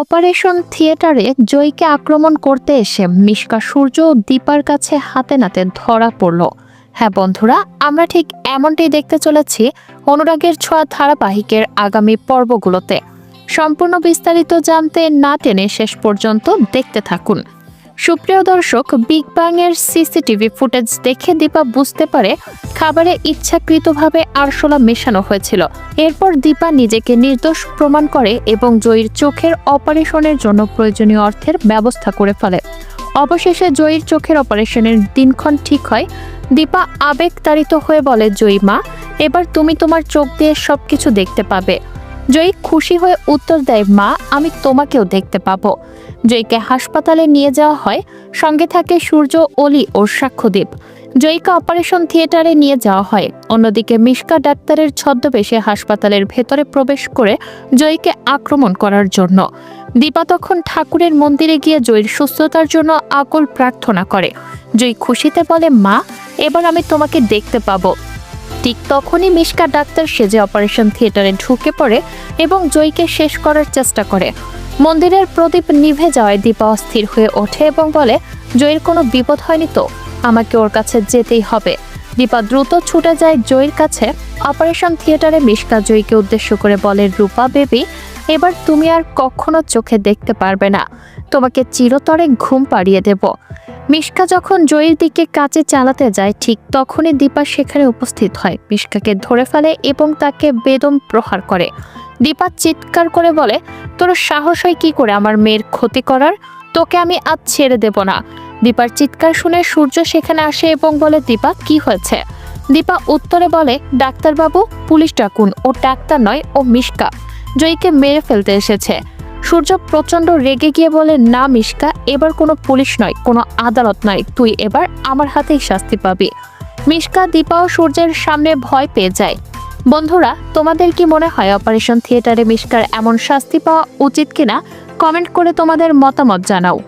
Operation থিয়েটারে জয়কে আক্রমণ করতে এসে মিশকা সূর্য দীপার কাছে হাতে নাতে ধরা পড়ল। হ্যাঁ বন্ধুরা, আমরা ঠিক এমনটাই দেখতে চলেছি অনুরাগের ছোঁয়া ধারাবাহিকের আগামী পর্বগুলোতে। সম্পূর্ণ বিস্তারিত জানতে না টেনে শেষ পর্যন্ত দেখতে থাকুন। সুপ্রিয় দর্শক বিগ ব্যাং এর সিসিটিভি ফুটেজ দেখে দীপা বুঝতে পারে খাবারে ইচ্ছাকৃতভাবে আরশোলা মেশানো হয়েছিল। এরপর দীপা নিজেকে নির্দোষ প্রমাণ করে এবং জয়ীর চোখের অপারেশনের জন্য প্রয়োজনীয় অর্থের ব্যবস্থা করে ফেলে। অবশেষে জয়ীর চোখের অপারেশনের দিনক্ষণ ঠিক হয়। দীপা আবেগতাড়িত হয়ে বলে, জয়ী মা, এবার তুমি তোমার চোখ দিয়ে সবকিছু দেখতে পাবে। জয়ী খুশি হয়ে উত্তর দেয়, মা, আমি তোমাকেও দেখতে পাবো। জয়ীকে হাসপাতালে নিয়ে যাওয়া হয়, সঙ্গে থাকে সূর্য, অলি ও সাক্ষ্যদীপ জয়ীকে অপারেশন থিয়েটারে নিয়ে যাওয়া হয়। অন্যদিকে মিশকা ডাক্তারের ছদ্মবেশে হাসপাতালের ভেতরে প্রবেশ করে জয়ীকে আক্রমণ করার জন্য। দীপা তখন ঠাকুরের মন্দিরে গিয়ে জয়ীর সুস্থতার জন্য আকুল প্রার্থনা করে। জয়ী খুশিতে বলে, মা, এবার আমি তোমাকে দেখতে পাবো। ঠিক তখনই মিশকা ডাক্তার সেজে অপারেশন থিয়েটারে ঢুকে পড়ে এবং জয়ীকে শেষ করার চেষ্টা করে। মন্দিরের প্রদীপ নিভে যাওয়ায় দীপা অস্থির হয়ে ওঠে এবং বলে, জয়ীর কোনো বিপদ হয়নি তো? আমাকে ওর কাছে যেতেই হবে। দীপা দ্রুত ছুটে যায় জয়ীর কাছে। অপারেশন থিয়েটারে মিশকা জয়ীকে উদ্দেশ্য করে বলে, রূপা বেবি, এবার তুমি আর কখনো চোখে দেখতে পারবে না। তোমাকে চিরতরে ঘুম পাড়িয়ে দেব। মিশকা যখন জয়ীর দিকে কাছে চালাতে যায়, ঠিক তখনই দীপা সেখানে উপস্থিত হয়। মিশকাকে ধরে ফেলে এবং তাকে বেদম প্রহার করে। দীপা চিৎকার করে বলে, তোর সাহস হয় কি করে আমার মেয়ের ক্ষতি করার? তোকে আমি আজ ছেড়ে দেব না। দীপার চিৎকার শুনে সূর্য সেখানে আসে এবং বলে, দীপা, কি হয়েছে? দীপা উত্তরে বলে, ডাক্তারবাবু, পুলিশ ডাকুন। ও ডাক্তার নয়, ও মিশকা। জয়ীকে মেরে ফেলতে এসেছে। সূর্য প্রচণ্ড রেগে গিয়ে বলে, না মিশকা, এবার কোনো পুলিশ নয়, কোনো আদালত নয়। তুই এবার আমার হাতেই শাস্তি পাবি। মিশকা, দীপা ও সূর্যের সামনে ভয় পেয়ে যায়। বন্ধুরা, তোমাদের কি মনে হয় অপারেশন থিয়েটারে মিশকার এমন শাস্তি পাওয়া উচিত কিনা? কমেন্ট করে তোমাদের মতামত জানাও।